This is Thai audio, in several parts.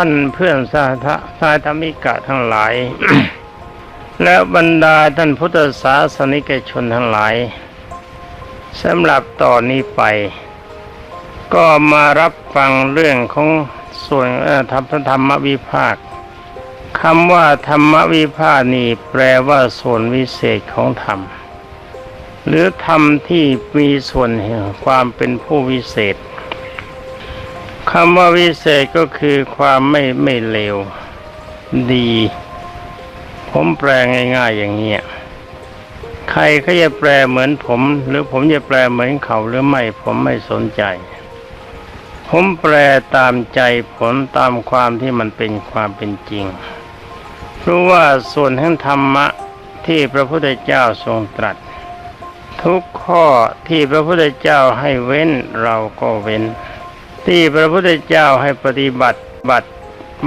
ท่านเพื่อนสาธสาธมิกะทั้งหลาย และบรรดาท่านพุทธศาสนิกชนทั้งหลายสำหรับต่อนนี้ไป ก็มารับฟังเรื่องของส่วนธรรมธรรมวิภาคคำว่าธรรมวิภาคนี่แปลว่าส่วนวิเศษของธรรม หรือธรรมที่มีส่วนแห่งความเป็นผู้วิเศษ คำว่าวิเศษก็คือความไม่ไม่เลว ดี ผมแปลง่าย ๆ อย่างเงี้ยใครเขาจะแปลเหมือนผม หรือผมจะแปลเหมือนเขาหรือไม่ผมไม่สนใจ ผมแปลตามใจผลตามความที่มันเป็นความเป็นจริง เพราะว่าส่วนแห่งธรรมะที่พระพุทธเจ้าทรงตรัส ทุกข้อที่พระพุทธเจ้าให้เว้นเราก็เว้น ที่พระพุทธเจ้าให้ปฏิบัติบัติ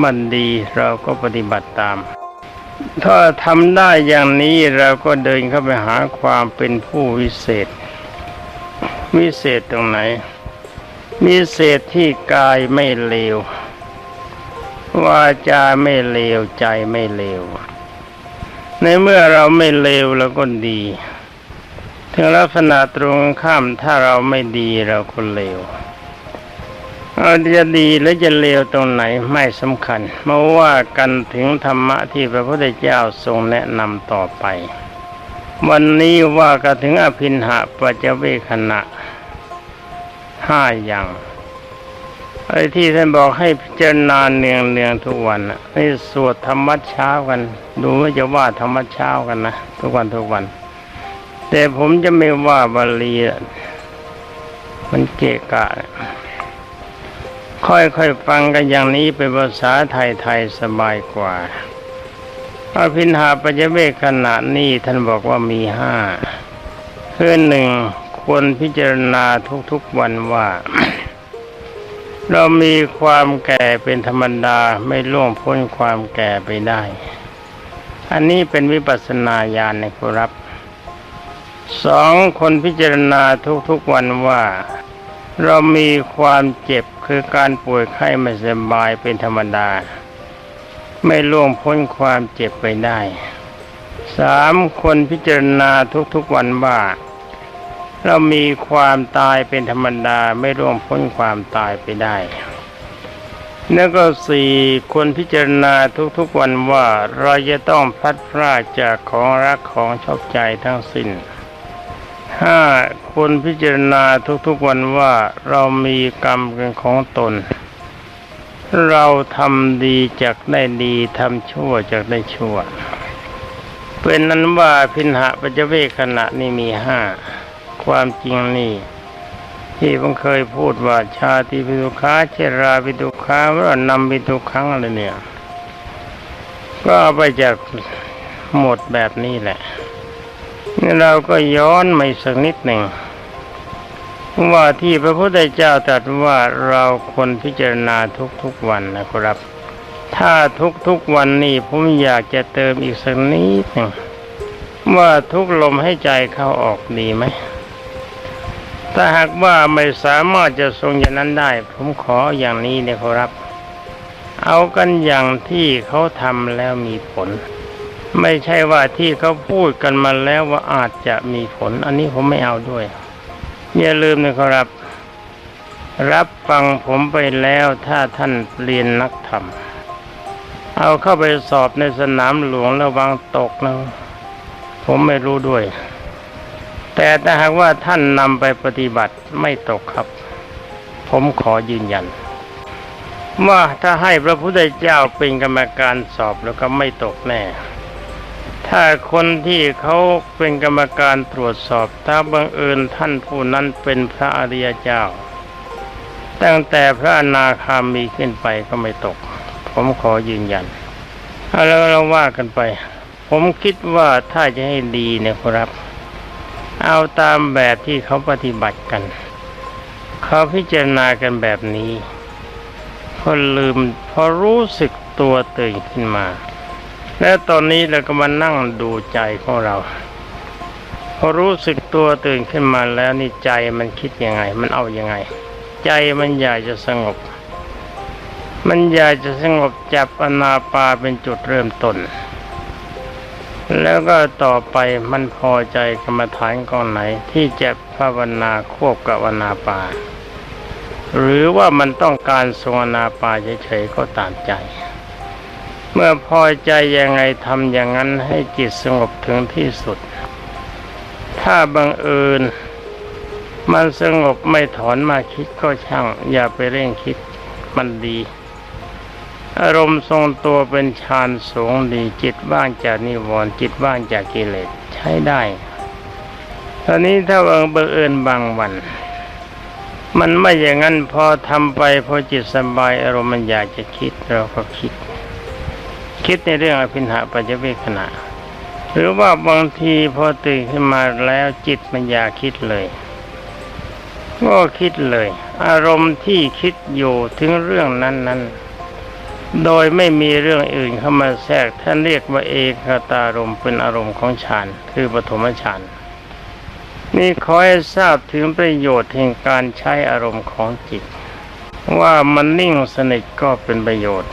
มันดีเราก็ปฏิบัติตาม ถ้าทำได้อย่างนี้เราก็เดินเข้าไปหาความเป็นผู้วิเศษ วิเศษตรงไหน วิเศษที่กายไม่เลววาจาไม่เลวใจไม่เลว ในเมื่อเราไม่เลวเราก็ดี ถึงลักษณะตรงข้ามถ้าเราไม่ดีเราก็เลว เอาจะดีหรือจะเลวตรงไหนไม่สำคัญมาว่ากันถึงธรรมะที่พระพุทธเจ้าทรงแนะนำต่อไป วันนี้ว่ากันถึงอภินหะปัจเวคณะห้าอย่างไอ้ที่ท่านบอกให้พิจารณาเนืองเนืองๆทุกวันน่ะให้สวดธรรมะเช้ากัน ดูว่าจะว่าธรรมะเช้ากันนะทุกวันทุกวัน แต่ผมจะไม่ว่าบาลีอะมันเกะกะ ค่อยๆฟังกันอย่างนี้เป็นภาษาไทยๆสบายกว่าอภินหาปัจจเวกขณะนี้ท่านบอกว่ามีห้าคือหนึ่งควรพิจารณาทุกๆวันว่า เรามีความแก่เป็นธรรมดาไม่ล่วงพ้นความแก่ไปได้ อันนี้เป็นวิปัสสนาญาณนะครับสองคนพิจารณาทุกๆวันว่า เรามีความเจ็บ คือการป่วยไข้ไม่สบายเป็นธรรมดา ไม่ล่วงพ้นความเจ็บไปได้สามคนพิจารณาทุกๆวันว่า เรามีความตายเป็นธรรมดาไม่ร่วงพ้นความตายไปได้แล้วก็สี่คนพิจารณาทุกๆวันว่าเราจะต้องพัดพรากจากของรักของชอบใจทั้งสิ้น ห้าคนพิจารณาทุกๆวันว่าเรามีกรรมเป็นของตน เราทำดีจากได้ดีทำชั่วจากได้ชั่ว เป็นนั้นว่าพินหะปัจเวคขณะนี้มีห้าความจริงนี่ที่ผมเคยพูดว่าชาติปิทุขาเชราปิทุขาว่านำปิทุขังอะไรเนี่ย ก็ไปจากหมดแบบนี้แหละ นี่เราก็ย้อนมาสักนิดหนึ่งว่าที่พระพุทธเจ้าตรัสว่าเราควรพิจารณาทุกๆวันนะครับ ถ้าทุกๆวันนี้ผมอยากจะเติมอีกสักนิดหนึ่งว่าทุกลมให้ใจเข้าออกดีไหมถ้าหากว่าไม่สามารถจะทรงอย่างนั้นได้ ผมขออย่างนี้นะครับ เอากันอย่างที่เขาทำแล้วมีผล ไม่ใช่ว่าที่เขาพูดกันมาแล้วว่าอาจจะมีผล อันนี้ผมไม่เอาด้วย อย่าลืมนะครับ รับฟังผมไปแล้วถ้าท่านเรียนนักธรรม เอาเข้าไปสอบในสนามหลวงระวังตกนะผมไม่รู้ด้วย แต่ถ้าหากว่าท่านนำไปปฏิบัติไม่ตกครับ ผมขอยืนยันว่าถ้าให้พระพุทธเจ้าเป็นกรรมการสอบแล้วก็ไม่ตกแน่ ถ้าคนที่เขาเป็นกรรมการตรวจสอบถ้าบังเอิญท่านผู้นั้นเป็นพระอริยเจ้า ตั้งแต่พระอนาคามีขึ้นไปก็ไม่ตก ผมขอยืนยันเอาแล้วเราว่ากันไป ผมคิดว่าถ้าจะให้ดีเนี่ยครับ เอาตามแบบที่เขาปฏิบัติกันเขาพิจารณากันแบบนี้พอลืมพอรู้สึกตัวตื่นขึ้นมา แล้วตอนนี้เราก็มานั่งดูใจของเรา พอรู้สึกตัวตื่นขึ้นมาแล้วนี่ใจมันคิดยังไง มันเอายังไง ใจมันอยากจะสงบ มันอยากจะสงบจับอนาปาเป็นจุดเริ่มต้น แล้วก็ต่อไปมันพอใจกรรมฐานกองไหน ที่จะภาวนาควบกับอนาปา หรือว่ามันต้องการทรงอนาปาเฉยๆก็ตามใจ เมื่อพอใจยังไงทำอย่างนั้นให้จิตสงบถึงที่สุด ถ้าบังเอิญ มันสงบไม่ถอนมาคิดก็ช่าง อย่าไปเร่งคิดมันดี อารมณ์ทรงตัวเป็นฌานสูงดีจิตว่างจากนิวรณ์จิตว่างจากกิเลสใช้ได้ ตอนนี้ถ้าบังเอิญบางวันมันไม่อย่างนั้นพอทำไปพอจิตสบายอารมณ์มันอยากจะคิดเราก็คิด คิดในเรื่องอภินหาปัจจเวขณะ หรือว่าบางทีพอตื่นขึ้นมาแล้วจิตมันอยากคิดเลยก็คิดเลย อารมณ์ที่คิดอยู่ถึงเรื่องนั้นๆ โดยไม่มีเรื่องอื่นเข้ามาแทรกท่านเรียกว่าเอกตารมณ์เป็นอารมณ์ของฌานคือปฐมฌานนี่ขอให้ทราบถึงประโยชน์แห่งการใช้อารมณ์ของจิต ว่ามันนิ่งสนิทก็เป็นประโยชน์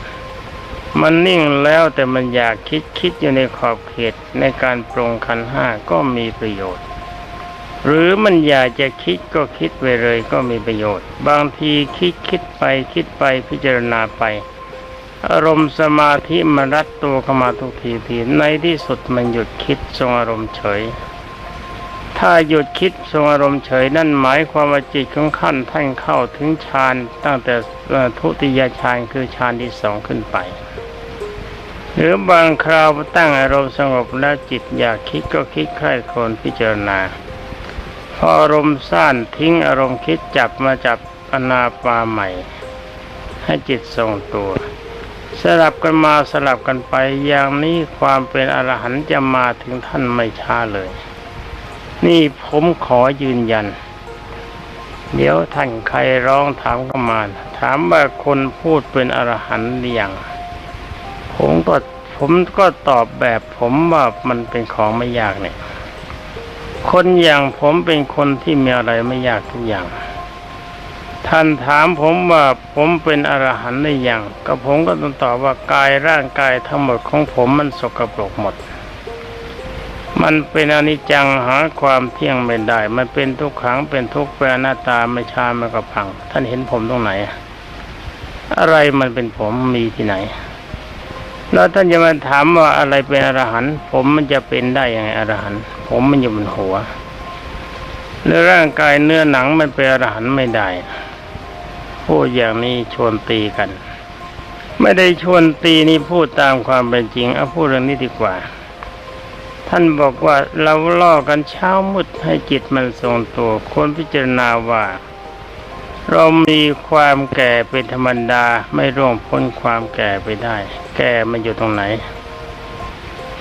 มันนิ่งแล้วแต่มันอยากคิดคิดอยู่ในขอบเขตในการปรงขันห้าก็มีประโยชน์ หรือมันอยากจะคิดก็คิดไปเลยก็มีประโยชน์ บางทีคิดคิดไปคิดไปพิจารณาไป อารมณ์สมาธิมันรัดตัวเข้ามาทุกทีทีในที่สุดมันหยุดคิดทรงอารมณ์เฉย ถ้าหยุดคิดทรงอารมณ์เฉยนั่นหมายความว่าจิตของขั้นท่านเข้าถึงฌานตั้งแต่ทุติยฌานคือฌานที่สองขึ้นไป หรือบางคราวตั้งอารมณ์สงบแล้วจิตอยากคิดก็คิดใคร่ครวญพิจารณาพออารมณ์สั้นทิ้งอารมณ์คิดจับมาจับอนาปาใหม่ ให้จิตทรงตัวสลับกันมาสลับกันไปอย่างนี้ความเป็นอรหันต์จะมาถึงท่านไม่ช้าเลย นี่ผมขอยืนยัน เดี๋ยวท่านใครร้องถามก็มา ถามว่าคนพูดเป็นอรหันต์หรือยังผมก็ผมก็ตอบแบบผมว่ามันเป็นของไม่ยากเนี่ย คนอย่างผมเป็นคนที่มีอะไรไม่ยากทุกอย่าง ท่านถามผมว่าผมเป็นอรหันต์หรือยังก็ผมก็ต้องตอบว่ากายร่างกายทั้งหมดของผมมันสกปรกหมด มันเป็นอนิจจังหาความเที่ยงไม่ได้ มันเป็นทุกขังเป็นทุกข์เป็นอนัตตาไม่ชามันก็พัง ท่านเห็นผมตรงไหนอะอะไรมันเป็นผมมีที่ไหน แล้วท่านจะมาถามว่าอะไรเป็นอรหันต์ผมมันจะเป็นได้ยังไงอรหันต์ผมมันอยู่บนหัวเนื้อร่างกายเนื้อหนังมันเป็นอรหันต์ไม่ได้พูดอย่างนี้ชวนตีกัน ไม่ได้ชวนตีนี่พูดตามความเป็นจริงเอาพูดเรื่องนี้ดีกว่า ท่านบอกว่าเราล่อกันเช้ามืดให้จิตมันทรงตัวควรพิจารณาว่า เรามีความแก่เป็นธรรมดาไม่ร่วงพ้นความแก่ไปได้ แก่มันอยู่ตรงไหน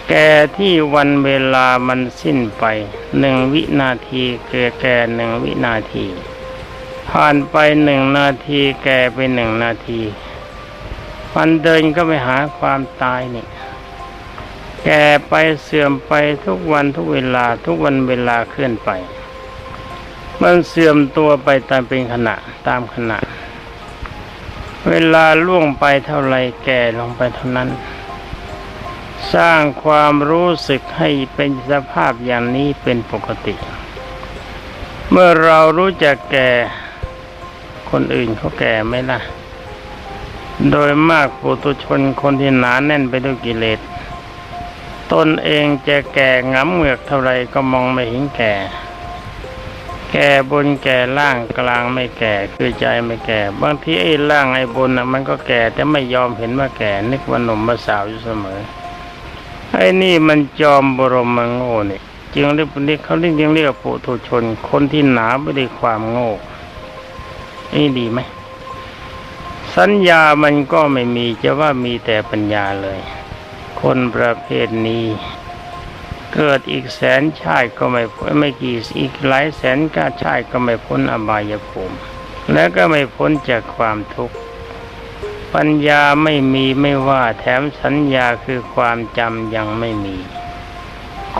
แก่ที่วันเวลามันสิ้นไปหนึ่งวินาทีแก่แก่หนึ่งวินาที ผ่านไปหนึ่งนาทีแก่ไปหนึ่งนาทีมันเดินก็ไปหาความตายนี่ แก่ไปเสื่อมไปทุกวันทุกเวลาทุกวันเวลาเคลื่อนไป มันเสื่อมตัวไปตามเป็นขณะตามขณะ เวลาล่วงไปเท่าไรแก่ลงไปเท่านั้น สร้างความรู้สึกให้เป็นสภาพอย่างนี้เป็นปกติ เมื่อเรารู้จักแก่คนอื่นเขาแก่ไหมล่ะ โดยมากปุตุชนคนที่หนาแน่นไปด้วยกิเลส ตนเองจะแก่งำเหงือกเท่าไรก็มองไม่เห็นแก่ แก่บนแก่ล่างกลางไม่แก่คือใจไม่แก่ บางทีไอ้ล่างไอ้บนนะมันก็แก่แต่ไม่ยอมเห็นว่าแก่ นึกว่าหนุ่มมาสาวอยู่เสมอไอ้นี่มันจอมบรมโง่นี่จึงเรียกนี่เขาเรียกยังเรียกปุถุชน คนที่หนาไม่ได้ความโง่นี่ดีไหมสัญญามันก็ไม่มีจะว่ามีแต่ปัญญาเลย คนประเภทนี้ เกิดอีกแสนชาติก็ไม่พ้นไม่กี่อีกหลายแสนกาชาติก็ไม่พ้นอบายภูมิและก็ไม่พ้นจากความทุกข์ปัญญาไม่มีไม่ว่าแถมสัญญาคือความจำยังไม่มี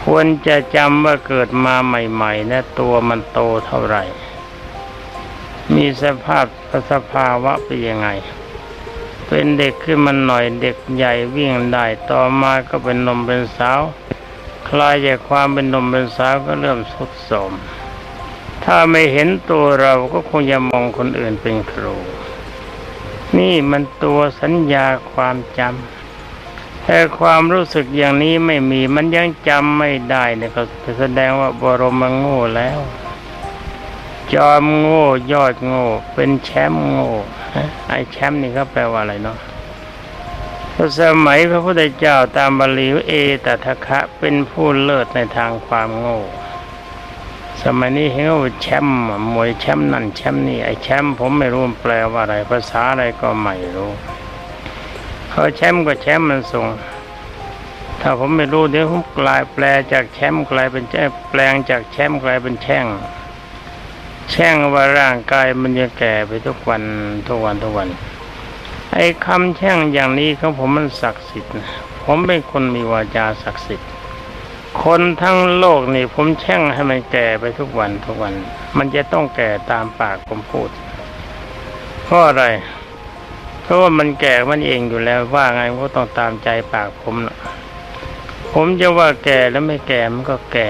ควรจะจำว่าเกิดมาใหม่ๆนะตัวมันโตเท่าไหร่ มีสภาพสภาวะเป็นยังไง เป็นเด็กขึ้นมาหน่อยเด็กใหญ่วิ่งได้ต่อมาก็เป็นหนมเป็นสาว คลายจากความเป็นหนมเป็นสาวก็เริ่มสุดโทรมถ้าไม่เห็นตัวเราก็คงจะมองคนอื่นเป็นครู นี่มันตัวสัญญาความจำแต่ความรู้สึกอย่างนี้ไม่มีมันยังจำไม่ได้เนี่ยก็แสดงว่าบรมโง่แล้ว จอมโง่ยอดโง่ เป็นแชมป์โง่ ไอแชมป์นี่ก็แปลว่าอะไรเนาะสมัยพระพุทธเจ้าตามบาลีว่าเอตทะคะเป็นผู้เลิศในทางความโง่ สมัยนี้เห็นว่าแชมป์มวยแชมป์นั่นแชมป์นี่ไอแชมป์ผมไม่รู้แปลว่าอะไร ภาษาอะไรก็ไม่รู้เขาแชมป์ก็แชมป์มันส่งถ้าผมไม่รู้เดี๋ยวผมกลายแปลจากแชมป์กลายเป็นแจ้แปลงจากแชมป์กลายเป็นแช่ง แช่งว่าร่างกายมันจะแก่ไปทุกวันทุกวันทุกวัน ไอ้คำแช่งอย่างนี้ของผมมันศักดิ์สิทธิ์นะผมเป็นคนมีวาจาศักดิ์สิทธิ์ คนทั้งโลกนี่ผมแช่งให้มันแก่ไปทุกวันทุกวัน มันจะต้องแก่ตามปากผมพูดเพราะอะไร เพราะว่ามันแก่มันเองอยู่แล้วว่าไงก็ต้องตามใจปากผมนะผมจะว่าแก่แล้วไม่แก่มันก็แก่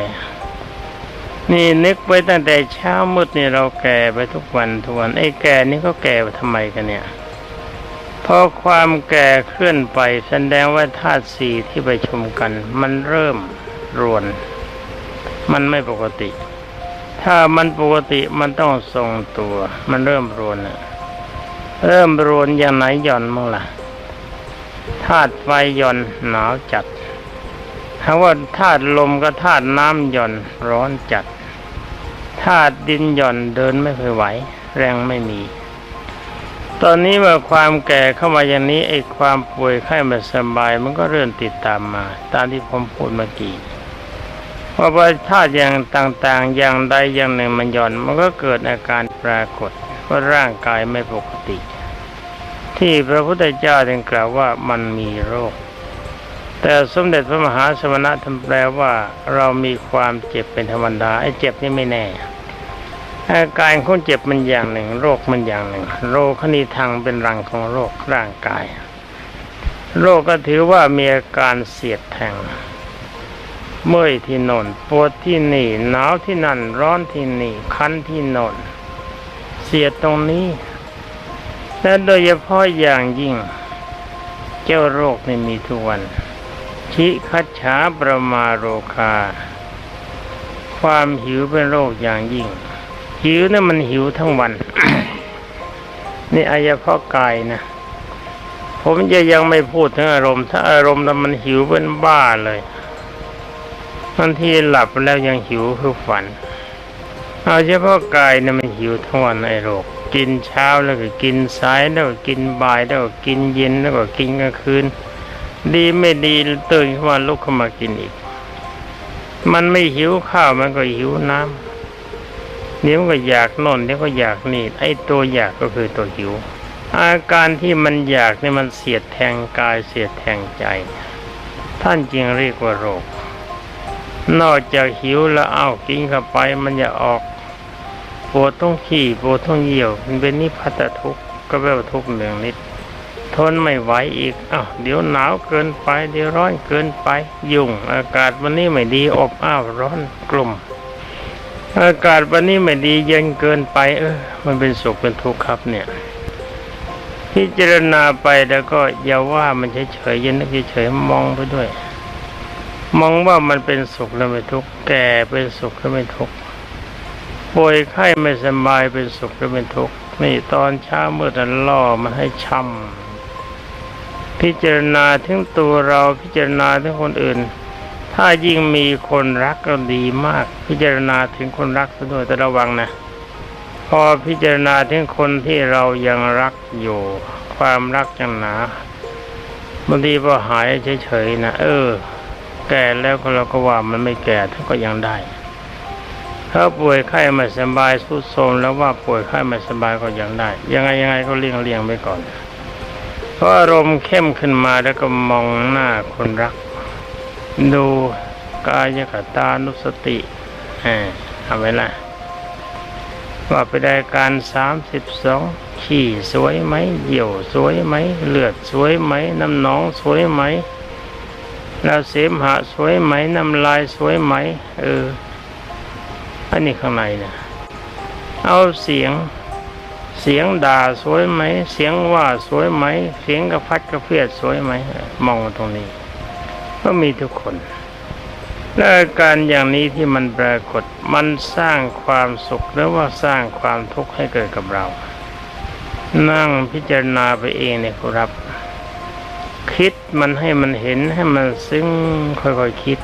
นี่นึกไว้ตั้งแต่เช้ามืดนี่เราแก่ไปทุกวันทุกวันไอ้แก่นี่ก็แก่ไปทำไมกันเนี่ยพอความแก่เคลื่อนไปแสดงว่าธาตุสี่ที่ไปชมกัน มันเริ่มรวน มันไม่ปกติ ถ้ามันปกติมันต้องทรงตัว มันเริ่มรวนน่ะเริ่มรวนอย่างไหนหย่อนมั่งล่ะธาตุไฟหย่อนหนาวจัดถ้าว่าธาตุลมกับธาตุน้ำหย่อนร้อนจัด ธาตุดินหย่อนเดินไม่เคยไหว แรงไม่มี ตอนนี้เมื่อความแก่เข้ามาอย่างนี้ไอ้ความป่วยไข้ไม่สบาย มันก็เริ่มติดตามมา ตามที่ผมพูดเมื่อกี้เพราะว่าธาตุอย่างต่างๆ อย่างใดอย่างหนึ่งมันหย่อน มันก็เกิดอาการปรากฏว่าร่างกายไม่ปกติ ที่พระพุทธเจ้าจึงกล่าวว่ามันมีโรค แต่สมเด็จพระมหาสมณะท่านแปลว่าเรามีความเจ็บเป็นธรรมดาไอ้เจ็บนี่ไม่แน่ อาการของเจ็บมันอย่างหนึ่ง โรคมันอย่างหนึ่ง โรคคณีทางเป็นรังของโรคร่างกาย โรคก็ถือว่ามีอาการเสียดแทง เมื่อยที่นนปวดที่นี่หนาวที่นั่นร้อนที่นี่คันที่นนเสียดตรงนี้และโดยเฉพาะอย่างยิ่ง เจ้าโรคนี่มีทุกวันชิคัจฉาประมาโรคา ความหิวเป็นโรคอย่างยิ่ง หิวนี่นมันหิวทั้งวัน นี่อายะพาะกายนะ ผมจะยังไม่พูดถึงอารมณ์ ถ้าอารมณ์นั้นมันหิวเป็นบ้าเลยบางทีหลับแล้วยังหิวคือฝัน เอาเฉพาะกายเนี่ยมันหิวทั้งวันไอ้โรคกินเช้าแล้วก็กินสายแล้วก็กินบ่ายแล้วก็กินเย็นแล้วก็กินกลางคืน ดีไม่ดีตื่นขึ้นมาลุกขึ้นมากินอีก มันไม่หิวข้าวมันก็หิวน้ำ เดี๋ยวก็อยากน่นเดี๋ยวก็อยากนี่ไอ้ตัวอยากก็คือตัวหิว อาการที่มันอยากเนี่ยมันเสียดแทงกายเสียดแทงใจ ท่านจึงเรียกว่าโรค นอกจากหิวแล้วเอากินเข้าไปมันจะออกปวดต้องขี่ปวดต้องเหี่ยว มันเป็นนิพพัตทุกข์ก็แปลว่าทุกข์หนึ่งนิด ทนไม่ไหวอีกอ้าวเดี๋ยวหนาวเกินไป เดี๋ยวร้อนเกินไป ยุ่งอากาศวันนี้ไม่ดีอบอ้าวร้อนกลุ่ม อากาศวันนี้ไม่ดีเย็นเกินไป เออ มันเป็นสุขเป็นทุกข์ครับเนี่ย พิจารณาไปแล้วก็อย่าว่ามันเฉยๆยันนึกเฉยๆมองไปด้วย มองว่ามันเป็นสุขแล้วไม่ทุกข์แก่เป็นสุขแล้วไม่ทุกข์ป่วยไข้ไม่สบายเป็นสุขแล้วไม่ทุกข์นี่ตอนเช้ามืดนั้นล่อมันให้ช้ำพิจารณาถึงตัวเราพิจารณาถึงคนอื่น ถ้ายิ่งมีคนรักก็ดีมาก พิจารณาถึงคนรักซะด้วยแต่ระวังนะ พอพิจารณาถึงคนที่เรายังรักอยู่ ความรักยังหนาบางทีพอหายเฉยๆนะเออ แก่แล้วเราก็ว่ามันไม่แก่ท่านก็ยังได้ ถ้าป่วยไข้ไม่สบายสุดโทรมแล้วว่าป่วยไข้ไม่สบายก็ยังได้ ยังไงยังไงก็เลี่ยงเลี่ยงไปก่อนเพราะอารมณ์เข้มขึ้นมาแล้วก็มองหน้าคนรัก ดูกายคตานุสติอ่าเอาไว้ละว่าไปได้การสามสิบสองขี่สวยไหมเหี่ยวสวยไหมเลือดสวยไหมน้ำหนองสวยไหมแล้วเสมหะสวยไหมน้ำลายสวยไหมเอออันนี้ข้างในนะเอาเสียงเสียงด่าสวยไหม เสียงว่าสวยไหม เสียงกระพัดกระเพียดสวยไหมมองตรงนี้ ก็มีทุกคนและอาการอย่างนี้ที่มันปรากฏมันสร้างความสุขหรือว่าสร้างความทุกข์ให้เกิดกับเรา นั่งพิจารณาไปเองเนี่ยครับ คิดมันให้มันเห็นให้มันซึ้งค่อยๆคิด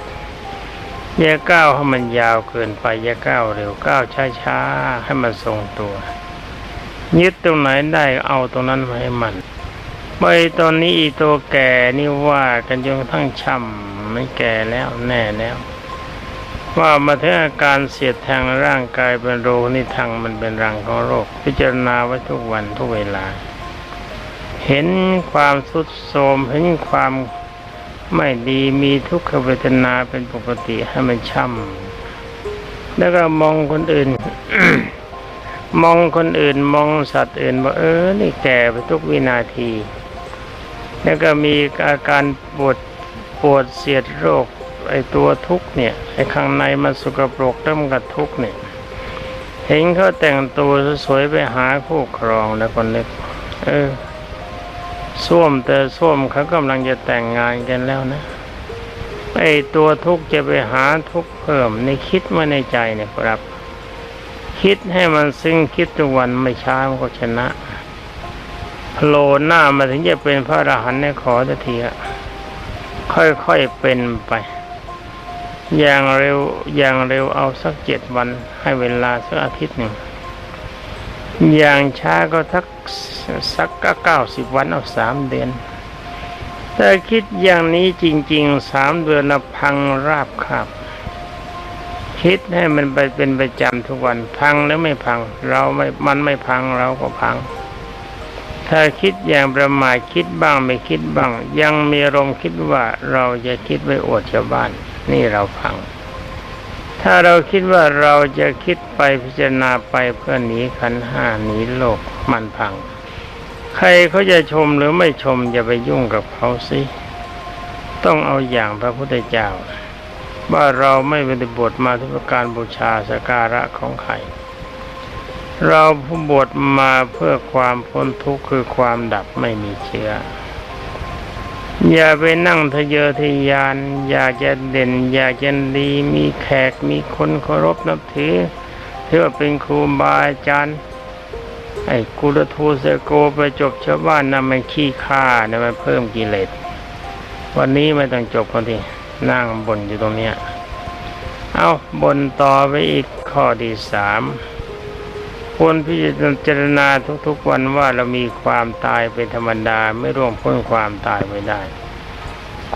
อย่าก้าวให้มันยาวเกินไปอย่าก้าวเร็วก้าวช้าๆให้มันทรงตัว ยึดตรงไหนได้เอาตรงนั้นมาให้มัน ไปตอนนี้อีตัวแก่นี่ว่ากันจนทั่งช่ำไม่แก่แล้วแน่แล้วว่ามาถึงอาการเสียดแทงร่างกายเป็นโรคนี่ทางมันเป็นรังของโรค พิจารณาไว้ทุกวันทุกเวลา เห็นความสุดโทรมเห็นความไม่ดีมีทุกขเวทนาเป็นปกติให้มันช่ำแล้วก็มองคนอื่น มองคนอื่นมองสัตว์อื่นว่าเออนี่แก่ไปทุกวินาที แล้วก็มีอาการปวดปวดเสียดโรคไอตัวทุกเนี่ยไอข้างในมันสกปรกเริ่มกับทุกเนี่ยเห็นเขาแต่งตัวสวยๆไปหาคู่ครองแล้วก็นึกเออส้วมแต่ส้วมเขากำลังจะแต่งงานกันแล้วนะไอตัวทุกจะไปหาทุกเพิ่มในคิดมาในใจเนี่ยครับ คิดให้มันซึ้งคิดทุกวันไม่ช้ามันก็ชนะ โผล่หน้ามาถึงจะเป็นพระอรหันต์ในขอทันทีอะค่อยๆเป็นไป อย่างเร็วอย่างเร็วเอาสักเจ็ดวันให้เวลาสักอาทิตย์หนึ่ง อย่างช้าก็ทักสักก็เก้าสิบวันเอาสามเดือนแต่คิดอย่างนี้จริงๆสามเดือนนะพังราบคาบคิดให้มันไปเป็นประจำทุกวันพังแล้วไม่พัง เราไม่มันไม่พังเราก็พัง ถ้าคิดอย่างประมาทคิดบ้างไม่คิดบ้าง ยังมีอารมคิดว่าเราจะคิดไว้อวดชาวบ้าน นี่เราพัง ถ้าเราคิดว่าเราจะคิดไปพิจารณาไปเพื่อหนีขันห้าหนีโลกมันพัง ใครเขาจะชมหรือไม่ชมอย่าไปยุ่งกับเขาสิต้องเอาอย่างพระพุทธเจ้า ว่าเราไม่ปฏิบทมาทุกการบูชาสกการะของใคร เราผู้บวชมาเพื่อความพ้นทุกข์คือความดับไม่มีเชื้อ อย่าไปนั่งทะเยอทะยาน อยากจะเด่น อยากจะดีมีแขกมีคนเคารพนับถือที่ว่าเป็นครูบาอาจารย์ไอ้กุลทูเสโกไปจบชาวบ้านนำมันขี้ข้านะมันเพิ่มกิเลสวันนี้ไม่ต้องจบคนที่นั่งบนอยู่ตรงเนี้ยเอาบนต่อไปอีกข้อที่สาม ควรพิจารณาทุกๆวันว่าเรามีความตายเป็นธรรมดาไม่ร่วงพ้นความตายไม่ได้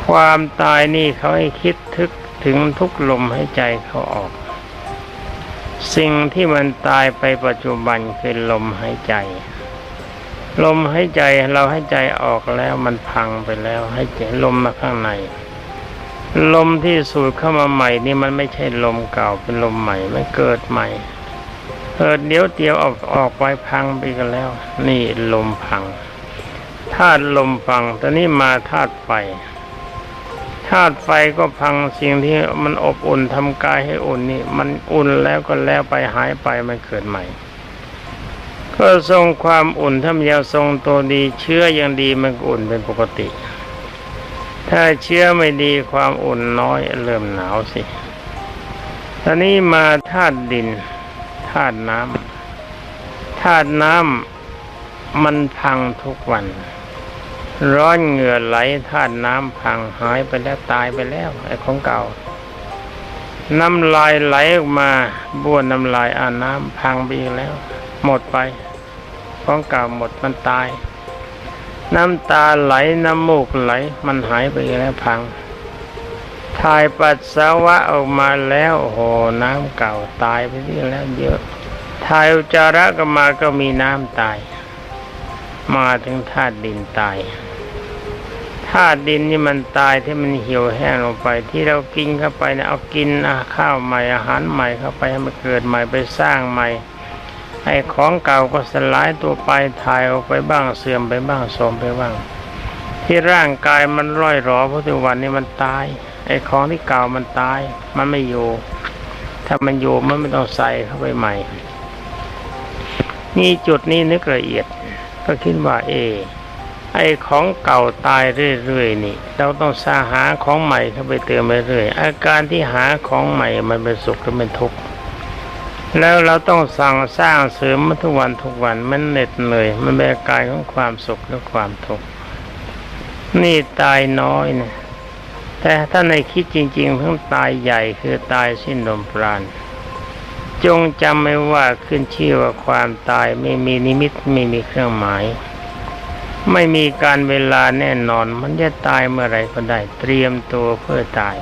ความตายนี่เขาให้คิดทึกถึงทุกลมหายใจเขาออก สิ่งที่มันตายไปปัจจุบันคือลมหายใจ ลมหายใจเราให้ใจออกแล้วมันพังไปแล้ว ให้ใจลมมาข้างใน ลมที่สูดเข้ามาใหม่นี่มันไม่ใช่ลมเก่าเป็นลมใหม่ไม่เกิดใหม่ เกิดเดี๋ยวเดียวออกออกไปพังไปกันแล้ว นี่ลมพังธาตุลมพังตอนนี้มาธาตุไฟธาตุไฟก็พังสิ่งที่มันอบอุ่นทำกายให้อุ่นนี่ มันอุ่นแล้วก็แล้วไปหายไปมันเกิดใหม่ ก็ทรงความอุ่นถ้ามันยังทรงตัวดีเชื้อยังดีมันอุ่นเป็นปกติ ถ้าเชื้อไม่ดีความอุ่นน้อยเริ่มหนาวสิตอนนี้มาธาตุดินาตุน้ำธาตุน้ำมันพังทุกวัน ร้อนเหงื่อไหลธาตุน้ำพังหายไปแล้วตายไปแล้วไอ้ของเก่า น้ำลายไหลออกมาบ้วนน้ำลายอาน้ำพังไปอีกแล้ว หมดไปของเก่าหมดมันตาย น้ำตาไหลน้ำมูกไหล มันหายไปอีกแล้วพัง ถ่ายปัสสาวะออกมาแล้วโอ้โหน้ำเก่าตายไปที่แล้วเยอะถ่ายอุจจาระก็มาก็มีน้ำตาย มาถึงธาตุดินตายธาตุดินนี่มันตายที่มันเหี่ยวแห้งลงไป ที่เรากินเข้าไปเนี่ยเอากินอาข้าวใหม่อาหารใหม่เข้าไปให้มันเกิดใหม่ไปสร้างใหม่ไอ้ของเก่าก็สลายตัวไปถ่ายออกไปบ้างเสื่อมไปบ้างโทรมไปบ้าง ที่ร่างกายมันร่อยหรอเพราะทุกวันนี้มันตาย ไอ้ของที่เก่ามันตาย มันไม่อยู่ ถ้ามันอยู่มันไม่ต้องใส่เข้าไปใหม่ นี่จุดนี้นึกละเอียด ก็คิดว่าเอ ไอ้ของเก่าตายเรื่อยๆนี่ เราต้องสาหาของใหม่เข้าไปเติมไปเรื่อยอาการที่หาของใหม่มันเป็นสุขหรือเป็นทุกข์แล้วเราต้องสั่งสร้างเสริมมันทุกวันทุกวันมันเหน็ดเหนื่อยมันเป็นการของความสุขและความทุกข์นี่ตายน้อยนะ แต่ถ้าในคิดจริงๆทั้งตายใหญ่คือตายสิ้นลมปราณจงจำไว้ว่าขึ้นชื่อว่าความตายไม่มีนิมิตไม่มีเครื่องหมาย ไม่มีการเวลาแน่นอน มันจะตายเมื่อไรก็ได้ เตรียมตัวเพื่อตาย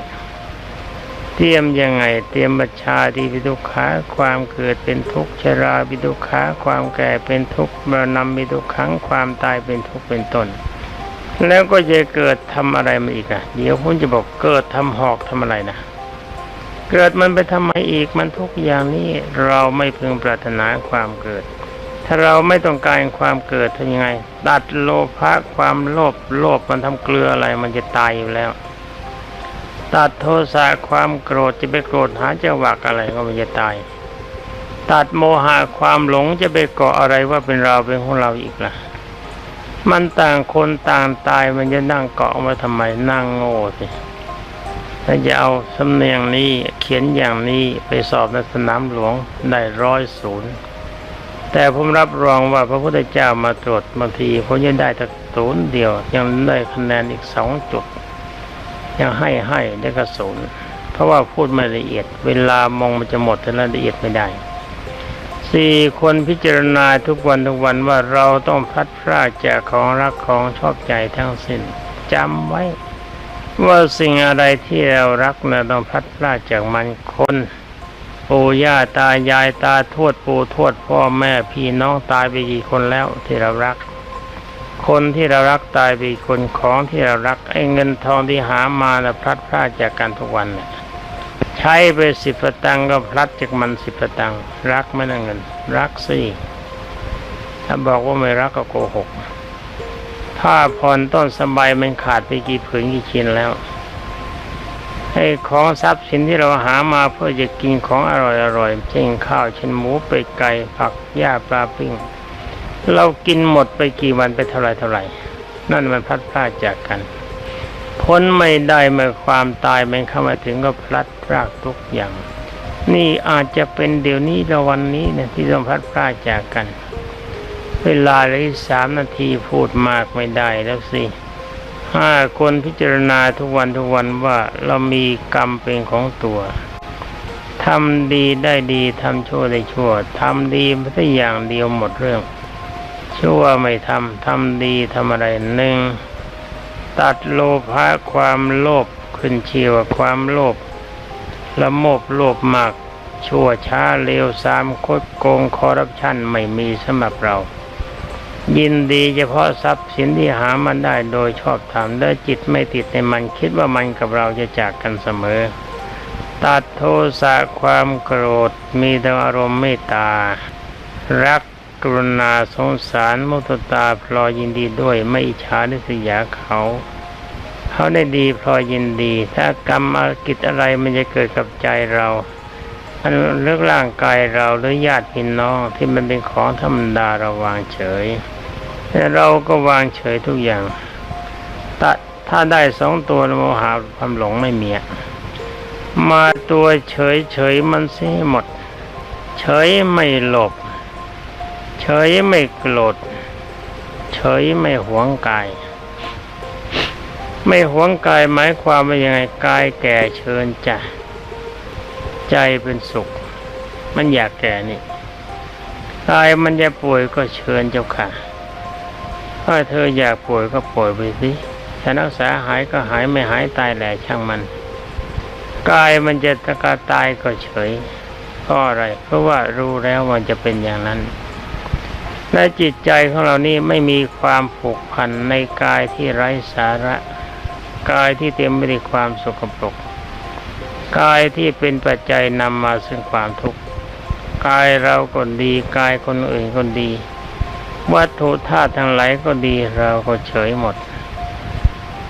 เตรียมยังไง เตรียมบัญชาดีวิทุกขาความเกิดเป็นทุกข์ชราวิทุกขาความแก่เป็นทุกข์มรณะวิทุกขังความตายเป็นทุกข์เป็นต้น แล้วก็จะเกิดทำอะไรมาอีกอะ เดี๋ยวผมจะบอกเกิดทำหอกทำอะไรนะเกิดมันไปทำไมอีกมันทุกอย่างนี้เราไม่พึงปรารถนาความเกิด ถ้าเราไม่ต้องการความเกิดทำยังไง ตัดโลภะความโลภโลภมันทำเกลืออะไรมันจะตายอยู่แล้ว ตัดโทสะความโกรธจะไปโกรธหาจังหวักอะไรก็มันจะตาย ตัดโมหะความหลงจะไปเกาะอะไรว่าเป็นเราเป็นของเราอีกล่ะ มันต่างคนต่างตายมันจะนั่งเกาะมาทำไมนั่งโง่สิถ้าจะเอาสำเนียงนี้เขียนอย่างนี้ไปสอบในสนามหลวงได้ร้อยศูนย์แต่ผมรับรองว่าพระพุทธเจ้ามาตรวจบางทีผมยังได้แต่ศูนย์เดียว ยังได้คะแนนอีกสองจุด ยังให้ให้ได้กระศูนย์เพราะว่าพูดไม่ละเอียด เวลามองมันจะหมดแต่ละเอียดไม่ได้ สี่คนพิจารณาทุกวันทุกวันว่าเราต้องพลัดพรากจากของรักของชอบใจทั้งสิ้นจำไว้ ว่าสิ่งอะไรที่เรารักเนะต้องพลัดพรากจากมันคนปู่ย่าตายายตาทวดปู่ทวดพ่อแม่พี่น้องตายไปกี่คนแล้วที่เรารัก คนที่เรารักตายไปกี่คนของที่เรารักไอ้เงินทองที่หามานะพลัดพรากจากกันทุกวันเนี่ย ช้ไปสิบตังก็พลัดจากมันสิบตังรักไม่ได้เงิน รักสิถ้าบอกว่าไม่รักก็โกหกผ้าผ่อนต้นสบายมันขาดไปกี่ผืนกี่ชิ้นแล้วให้ของทรัพย์สินที่เราหามาเพื่อจะกินของอร่อยอร่อยเช่นข้าวเช่นหมูเป็ดไก่ผักหญ้าปลาปิ้ง เรากินหมดไปกี่วันไปเท่าไรเท่าไหร่นั่นมันพลัดพรากจากกัน พ้นไม่ได้เมื่อความตายมันเข้ามาถึงก็พลัดพรากทุกอย่าง นี่อาจจะเป็นเดี๋ยวนี้ละวันนี้นะที่ต้องพลัดพรากจากกัน เวลาเหลยสามนาทีพูดมากไม่ได้แล้วสิห้าคนพิจารณาทุกวันทุกวันว่าเรามีกรรมเป็นของตัวทำดีได้ดีทำชั่วได้ชั่วทำดีไม่ได้อย่างเดียวหมดเรื่อง ชั่วไม่ทำทำดีทำอะไรหนึ่ง ตัดโลภะความโลภขึ้นเชียวความโลภละโมบโลภมาก ชั่วช้าเลวสามคดโกงคอร์รัปชันไม่มีสำหรับเรา ยินดีเฉพาะทรัพย์สินที่หามันได้โดยชอบธรรมและจิตไม่ติดในมันคิดว่ามันกับเราจะจากกันเสมอ ตัดโทสะความโกรธมีแต่อารมณ์เมตตา รัก กรุณาสงสารมุตตาพลอยยินดีด้วยไม่อิจฉาดิษยาเขาเขาได้ดีพลอยยินดี ถ้ากรรมอากิจอะไรมันจะเกิดกับใจเราอันเรื่องร่างกายเราหรือญาติพี่น้องที่มันเป็นของธรรมดาเราวางเฉยแต่เราก็วางเฉยทุกอย่างตัดถ้าได้สองตัวโมหะความหลงไม่มีมาตัวเฉยเฉยมันเสียหมด เฉยไม่หลบ เฉยไม่โกรธเฉยไม่หวงกาย ไม่หวงกายหมายความว่ายังไงกายแก่เชิญจ้ะใจเป็นสุข มันอยากแก่นี่กายมันจะป่วยก็เชิญเจ้าค่ะ ถ้าเธออยากป่วยก็ป่วยไปสิถ้ารักษาหายก็หายไม่หายตายแหละช่างมัน กายมันจะตะกาตายก็เฉยเพราะอะไรเพราะว่ารู้แล้วมันจะเป็นอย่างนั้น และจิตใจของเรานี่ไม่มีความผูกพันในกายที่ไร้สาระ กายที่เต็มไปด้วยความสกปรกกายที่เป็นปัจจัยนำมาซึ่งความทุกข์กายเราก็ดีกายคนอื่นก็ดี วัตถุธาตุทั้งหลายก็ดีเราก็เฉยหมด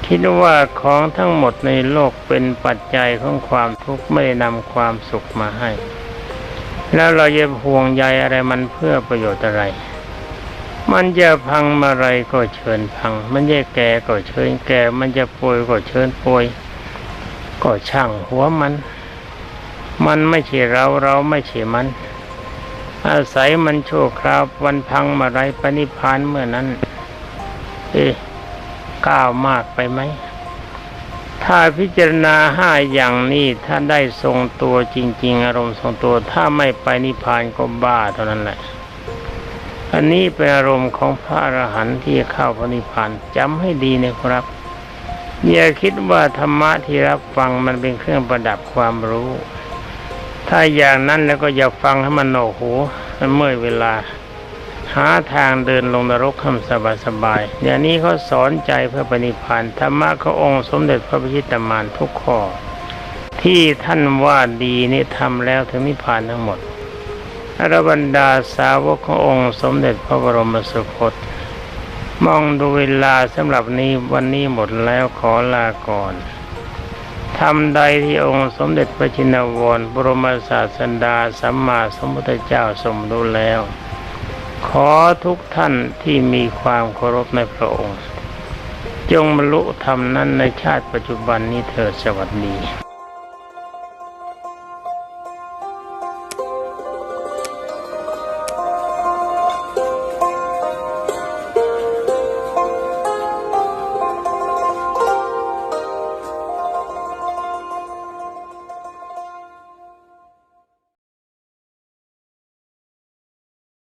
คิดว่าของทั้งหมดในโลกเป็นปัจจัยของความทุกข์ไม่ได้นำความสุขมาให้ แล้วเราจะห่วงใยอะไรมันเพื่อประโยชน์อะไร มันจะพังมื่อไรก็เชิญพัง มันจะแก่ก็เชิญแก่ มันจะป่วยก็เชิญป่วย ก็ช่างหัวมัน มันไม่ใช่เราเราไม่ใช่มัน อาศัยมันโชั่วคราววันพังมื่อไรปณิพานเมื่อนั้น เอ๊ก้าวมากไปไหม ถ้าพิจารณาห้าอย่างนี้ถ้าได้ทรงตัวจริง ๆ อารมณ์ทรงตัว ถ้าไม่ไปนิพพานก็บ้าเท่านั้นแหละ อันนี้เป็นอารมณ์ของพระอรหันต์ที่เข้าพระนิพพานจำให้ดีนะครับอย่าคิดว่าธรรมะที่รับฟังมันเป็นเครื่องประดับความรู้ ถ้าอย่างนั้นแล้วก็อย่าฟังให้มันโหนกหูมันเมื่อยเวลา หาทางเดินลงนรกคำสบายสบายๆเดี๋ยวนี้เขาสอนใจเพื่อปณิพานธรรมะเขององค์สมเด็จพระพิชิตมานทุกข้อ ที่ท่านว่าดีนี่ทำแล้วถึงนิพพานทั้งหมด อรบรรดาสาวกขององค์สมเด็จพระบรมสุคต มองดูเวลาสำหรับนี้วันนี้หมดแล้วขอลาก่อนทำใดที่องค์สมเด็จพระชินวรบรมศาสดาสัมมาสัมพุทธเจ้าทรงรู้แล้ว ขอทุกท่านที่มีความเคารพในพระองค์ จงบรรลุธรรมนั้นในชาติปัจจุบันนี้เถิดสวัสดี